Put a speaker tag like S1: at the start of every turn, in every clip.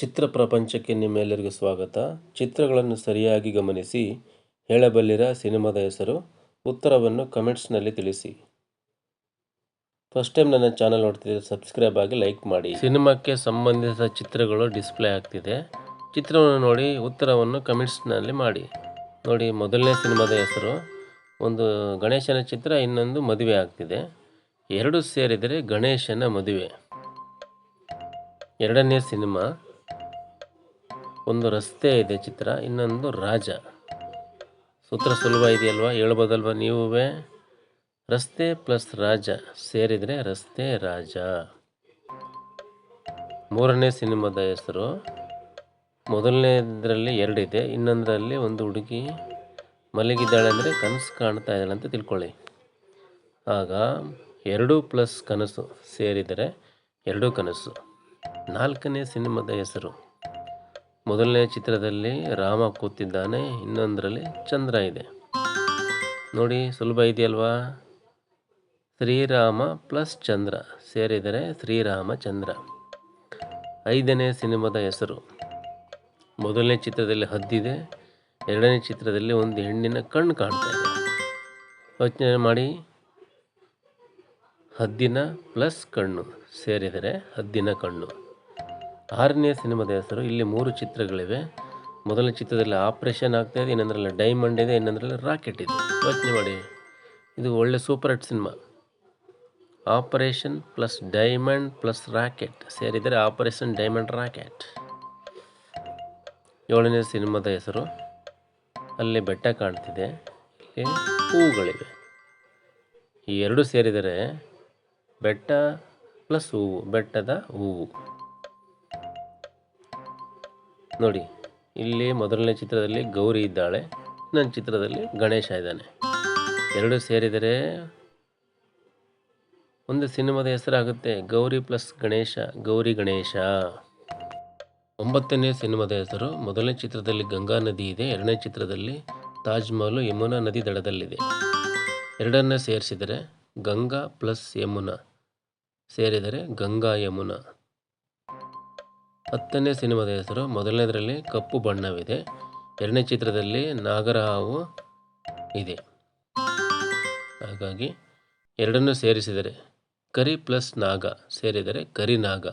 S1: ಚಿತ್ರ ಪ್ರಪಂಚಕ್ಕೆ ನಿಮ್ಮೆಲ್ಲರಿಗೂ ಸ್ವಾಗತ. ಚಿತ್ರಗಳನ್ನು ಸರಿಯಾಗಿ ಗಮನಿಸಿ, ಹೇಳಬಲ್ಲಿರ ಸಿನಿಮಾದ ಹೆಸರು, ಉತ್ತರವನ್ನು ಕಮೆಂಟ್ಸ್ನಲ್ಲಿ ತಿಳಿಸಿ. ಫಸ್ಟ್ ಟೈಮ್ ನನ್ನ ಚಾನಲ್ ನೋಡ್ತಿದ್ದರೆ ಸಬ್ಸ್ಕ್ರೈಬ್ ಆಗಿ ಲೈಕ್ ಮಾಡಿ. ಸಿನಿಮಾಕ್ಕೆ ಸಂಬಂಧಿಸಿದ ಚಿತ್ರಗಳು ಡಿಸ್ಪ್ಲೇ ಆಗ್ತಿದೆ. ಚಿತ್ರವನ್ನು ನೋಡಿ ಉತ್ತರವನ್ನು ಕಮೆಂಟ್ಸ್ನಲ್ಲಿ ಮಾಡಿ. ನೋಡಿ, ಮೊದಲನೇ ಸಿನಿಮಾದ ಹೆಸರು, ಒಂದು ಗಣೇಶನ ಚಿತ್ರ, ಇನ್ನೊಂದು ಮದುವೆ ಆಗ್ತಿದೆ. ಎರಡು ಸೇರಿದರೆ ಗಣೇಶನ ಮದುವೆ. ಎರಡನೇ ಸಿನಿಮಾ ಒಂದು ರಸ್ತೆ ಇದೆ ಚಿತ್ರ, ಇನ್ನೊಂದು ರಾಜ. ಸೂತ್ರ ಸುಲಭ ಇದೆಯಲ್ವಾ? ಹೇಳ್ಬೋದಲ್ವ ನೀವೇ ರಸ್ತೆ ಪ್ಲಸ್ ರಾಜ ಸೇರಿದರೆ ರಸ್ತೆ ರಾಜ. ಮೂರನೇ ಸಿನಿಮಾದ ಹೆಸರು, ಮೊದಲನೇದರಲ್ಲಿ ಎರಡಿದೆ ಇನ್ನೊಂದರಲ್ಲಿ ಒಂದು ಹುಡುಗಿ ಮಲಗಿದ್ದಾಳೆ ಅಂದರೆ ಕನಸು ಕಾಣ್ತಾ ಇದ್ದಾಳೆ ಅಂತ ತಿಳ್ಕೊಳ್ಳಿ. ಆಗ ಎರಡು ಪ್ಲಸ್ ಕನಸು ಸೇರಿದರೆ ಎರಡು ಕನಸು. ನಾಲ್ಕನೇ ಸಿನಿಮಾದ ಹೆಸರು ಮೊದಲನೇ ಚಿತ್ರದಲ್ಲಿ ರಾಮ ಕೂತಿದ್ದಾನೆ, ಇನ್ನೊಂದರಲ್ಲಿ ಚಂದ್ರ ಇದೆ. ನೋಡಿ, ಸುಲಭ ಇದೆಯಲ್ವಾ? ಶ್ರೀರಾಮ ಪ್ಲಸ್ ಚಂದ್ರ ಸೇರಿದರೆ ಶ್ರೀರಾಮಚಂದ್ರ ಐದನೇ ಸಿನಿಮಾದ ಹೆಸರು. ಮೊದಲನೇ ಚಿತ್ರದಲ್ಲಿ ಹದ್ದಿದೆ, ಎರಡನೇ ಚಿತ್ರದಲ್ಲಿ ಒಂದು ಹೆಣ್ಣಿನ ಕಣ್ಣು ಕಾಣ್ತಾ ಇದೆ. ಯೋಚನೆ ಮಾಡಿ. ಹದ್ದಿನ ಪ್ಲಸ್ ಕಣ್ಣು ಸೇರಿದರೆ ಹದ್ದಿನ ಕಣ್ಣು. ಆರನೇ ಸಿನಿಮಾದ ಹೆಸರು, ಇಲ್ಲಿ ಮೂರು ಚಿತ್ರಗಳಿವೆ. ಮೊದಲ ಚಿತ್ರದಲ್ಲಿ ಆಪ್ರೇಷನ್ ಆಗ್ತಾ ಇದೆ, ಇನ್ನೊಂದರಲ್ಲಿ ಡೈಮಂಡ್ ಇದೆ, ಇನ್ನೊಂದರಲ್ಲಿ ರಾಕೆಟ್ ಇದೆ. ಯೋಚನೆ ಮಾಡಿ. ಇದು ಒಳ್ಳೆ super hit cinema. Operation plus diamond plus rocket ಸೇರಿದರೆ ಆಪರೇಷನ್ ಡೈಮಂಡ್ ರಾಕೆಟ್. ಏಳನೇ ಸಿನಿಮಾದ ಹೆಸರು, ಅಲ್ಲಿ ಬೆಟ್ಟ ಕಾಣ್ತಿದೆ, ಇಲ್ಲಿ ಹೂವುಗಳಿವೆ. ಈ ಎರಡು ಸೇರಿದರೆ ಬೆಟ್ಟ ಪ್ಲಸ್ ಹೂವು, ಬೆಟ್ಟದ ಹೂವು. ನೋಡಿ, ಇಲ್ಲಿ ಮೊದಲನೇ ಚಿತ್ರದಲ್ಲಿ ಗೌರಿ ಇದ್ದಾಳೆ ನನ್ನ ಚಿತ್ರದಲ್ಲಿ ಗಣೇಶ ಇದ್ದಾನೆ. ಎರಡು ಸೇರಿದರೆ ಒಂದು ಸಿನಿಮಾದ ಹೆಸರಾಗುತ್ತೆ ಗೌರಿ ಪ್ಲಸ್ ಗಣೇಶ, ಗೌರಿ ಗಣೇಶ. ಒಂಬತ್ತನೇ ಸಿನಿಮಾದ ಹೆಸರು, ಮೊದಲನೇ ಚಿತ್ರದಲ್ಲಿ ಗಂಗಾ ನದಿ ಇದೆ, ಎರಡನೇ ಚಿತ್ರದಲ್ಲಿ ತಾಜ್ಮಹಲ್ ಯಮುನಾ ನದಿ ದಡದಲ್ಲಿದೆ. ಎರಡನ್ನ ಸೇರಿಸಿದರೆ ಗಂಗಾ ಪ್ಲಸ್ ಯಮುನಾ, ಸೇರಿದರೆ ಗಂಗಾ ಯಮುನಾ. ಹತ್ತನೇ ಸಿನಿಮಾದ ಹೆಸರು, ಮೊದಲನೇದರಲ್ಲಿ ಕಪ್ಪು ಬಣ್ಣವಿದೆ. ಎರಡನೇ ಚಿತ್ರದಲ್ಲಿ ನಾಗರಹಾವು ಇದೆ. ಹಾಗಾಗಿ ಎರಡನ್ನು ಸೇರಿಸಿದರೆ ಕರಿ ಪ್ಲಸ್ ನಾಗ, ಸೇರಿದರೆ ಕರಿ ನಾಗ.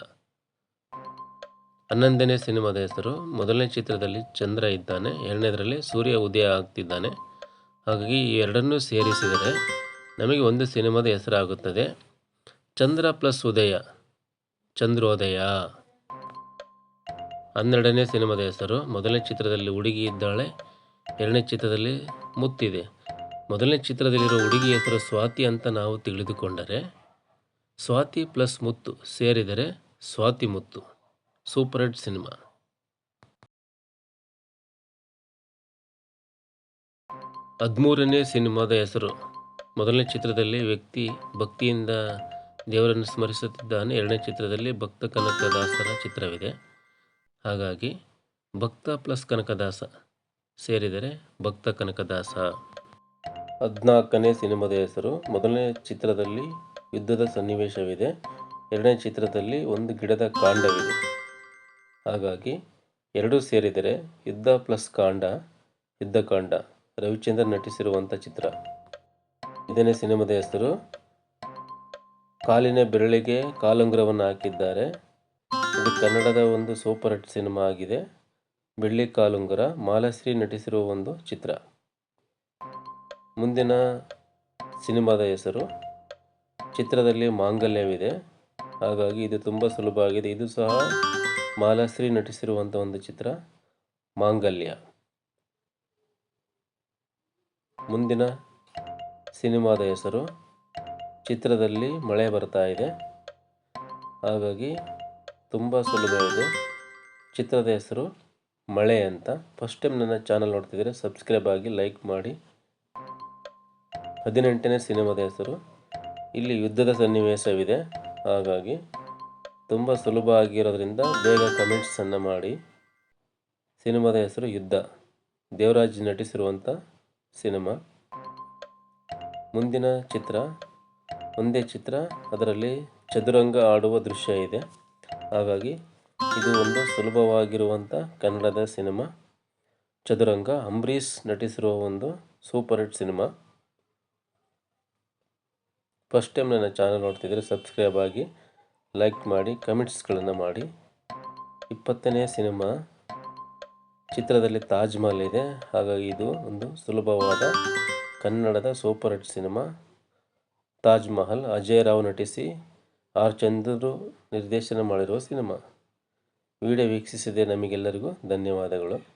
S1: ಹನ್ನೊಂದನೇ ಸಿನಿಮಾದ ಹೆಸರು, ಮೊದಲನೇ ಚಿತ್ರದಲ್ಲಿ ಚಂದ್ರ ಇದ್ದಾನೆ, ಎರಡನೇದರಲ್ಲಿ ಸೂರ್ಯ ಉದಯ ಆಗ್ತಿದ್ದಾನೆ. ಹಾಗಾಗಿ ಈ ಎರಡನ್ನೂ ಸೇರಿಸಿದರೆ ನಮಗೆ ಒಂದು ಸಿನಿಮಾದ ಹೆಸರಾಗುತ್ತದೆ, ಚಂದ್ರ ಪ್ಲಸ್ ಉದಯ, ಚಂದ್ರೋದಯ. ಹನ್ನೆರಡನೇ ಸಿನಿಮಾದ ಹೆಸರು. ಮೊದಲನೇ ಚಿತ್ರದಲ್ಲಿ ಹುಡುಗಿ ಇದ್ದಾಳೆ, ಎರಡನೇ ಚಿತ್ರದಲ್ಲಿ ಮುತ್ತಿದೆ. ಮೊದಲನೇ ಚಿತ್ರದಲ್ಲಿರೋ ಹುಡುಗಿ ಹೆಸರು ಸ್ವಾತಿ ಅಂತ ನಾವು ತಿಳಿದುಕೊಂಡರೆ, ಸ್ವಾತಿ ಪ್ಲಸ್ ಮುತ್ತು ಸೇರಿದರೆ Swathi Muthu. Super hit cinema. ಹದಿಮೂರನೇ ಸಿನಿಮಾದ ಹೆಸರು. ಮೊದಲನೇ ಚಿತ್ರದಲ್ಲಿ ವ್ಯಕ್ತಿ ಭಕ್ತಿಯಿಂದ ದೇವರನ್ನು ಸ್ಮರಿಸುತ್ತಿದ್ದಾನೆ, ಎರಡನೇ ಚಿತ್ರದಲ್ಲಿ ಭಕ್ತ ಕನಕದಾಸರ ಚಿತ್ರವಿದೆ. ಹಾಗಾಗಿ ಭಕ್ತ ಪ್ಲಸ್ ಕನಕದಾಸ ಸೇರಿದರೆ ಭಕ್ತ ಕನಕದಾಸ. ಹದಿನಾಲ್ಕನೇ ಸಿನಿಮಾದ ಹೆಸರು ಮೊದಲನೇ ಚಿತ್ರದಲ್ಲಿ ಯುದ್ಧದ ಸನ್ನಿವೇಶವಿದೆ. ಎರಡನೇ ಚಿತ್ರದಲ್ಲಿ ಒಂದು ಗಿಡದ ಕಾಂಡವಿದೆ. ಹಾಗಾಗಿ ಎರಡೂ ಸೇರಿದರೆ ಯುದ್ಧ ಪ್ಲಸ್ ಕಾಂಡ ಯುದ್ಧಕಾಂಡ ರವಿಚಂದ್ರ ನಟಿಸಿರುವಂಥ ಚಿತ್ರ. ಇದನ್ನೇ ಸಿನಿಮಾದ ಹೆಸರು ಕಾಲಿನ ಬೆರಳಿಗೆ ಕಾಲುಂಗುರವನ್ನು ಹಾಕಿದ್ದಾರೆ. ಕನ್ನಡದ ಒಂದು ಸೂಪರ್ ಹಿಟ್ ಸಿನಿಮಾ ಆಗಿದೆ. ಬೆಳ್ಳಿ ಕಾಲುಂಗರ, ಮಾಲಾಶ್ರೀ ನಟಿಸಿರುವ ಒಂದು ಚಿತ್ರ. ಮುಂದಿನ ಸಿನಿಮಾದ ಹೆಸರು ಚಿತ್ರದಲ್ಲಿ ಮಾಂಗಲ್ಯವಿದೆ. ಹಾಗಾಗಿ ಇದು ತುಂಬ ಸುಲಭ ಆಗಿದೆ. ಇದು ಸಹ ಮಾಲಾಶ್ರೀ ನಟಿಸಿರುವಂಥ ಒಂದು ಚಿತ್ರ, ಮಾಂಗಲ್ಯ. ಮುಂದಿನ ಸಿನಿಮಾದ ಹೆಸರು ಚಿತ್ರದಲ್ಲಿ ಮಳೆ ಬರ್ತಾ ಇದೆ. ಹಾಗಾಗಿ ತುಂಬ ಸುಲಭ ಇದೆ. ಚಿತ್ರದ ಹೆಸರು ಮಳೆ ಅಂತ. ಫಸ್ಟ್ ಟೈಮ್ ನನ್ನ ಚಾನಲ್ ನೋಡ್ತಿದ್ರೆ ಸಬ್ಸ್ಕ್ರೈಬ್ ಆಗಿ ಲೈಕ್ ಮಾಡಿ. ಹದಿನೆಂಟನೇ ಸಿನಿಮಾದ ಹೆಸರು. ಇಲ್ಲಿ ಯುದ್ಧದ ಸನ್ನಿವೇಶವಿದೆ. ಹಾಗಾಗಿ ತುಂಬ ಸುಲಭ ಆಗಿರೋದ್ರಿಂದ ಬೇಗ ಕಮೆಂಟ್ಸನ್ನು ಮಾಡಿ. ಸಿನಿಮಾದ ಹೆಸರು ಯುದ್ಧ. ದೇವರಾಜ್ ನಟಿಸಿರುವಂಥ ಸಿನಿಮಾ. ಮುಂದಿನ ಚಿತ್ರ. ಒಂದೇ ಚಿತ್ರ. ಅದರಲ್ಲಿ ಚದುರಂಗ ಆಡುವ ದೃಶ್ಯ ಇದೆ. ಹಾಗಾಗಿ ಇದು ಒಂದು ಸುಲಭವಾಗಿರುವಂಥ ಕನ್ನಡದ ಸಿನಿಮಾ. ಚದುರಂಗ ಅಂಬರೀಷ್ ನಟಿಸಿರುವ ಒಂದು super hit cinema. First time ನನ್ನ ಚಾನಲ್ ನೋಡ್ತಿದ್ರೆ ಸಬ್ಸ್ಕ್ರೈಬ್ ಆಗಿ ಲೈಕ್ ಮಾಡಿ, ಕಮೆಂಟ್ಸ್ಗಳನ್ನು ಮಾಡಿ. ಇಪ್ಪತ್ತನೇ ಸಿನಿಮಾ ಚಿತ್ರದಲ್ಲಿ ತಾಜ್ ಮಹಲ್ ಇದೆ. ಹಾಗಾಗಿ ಇದು ಒಂದು ಸುಲಭವಾದ ಕನ್ನಡದ super hit cinema. Taj Mahal Ajay Rao ನಟಿಸಿ R ಚಂದ್ರರು ನಿರ್ದೇಶನ ಮಾಡಿರುವ ಸಿನಿಮಾ. ವಿಡಿಯೋ ವೀಕ್ಷಿಸಿದೆ ನಮಗೆಲ್ಲರಿಗೂ ಧನ್ಯವಾದಗಳು.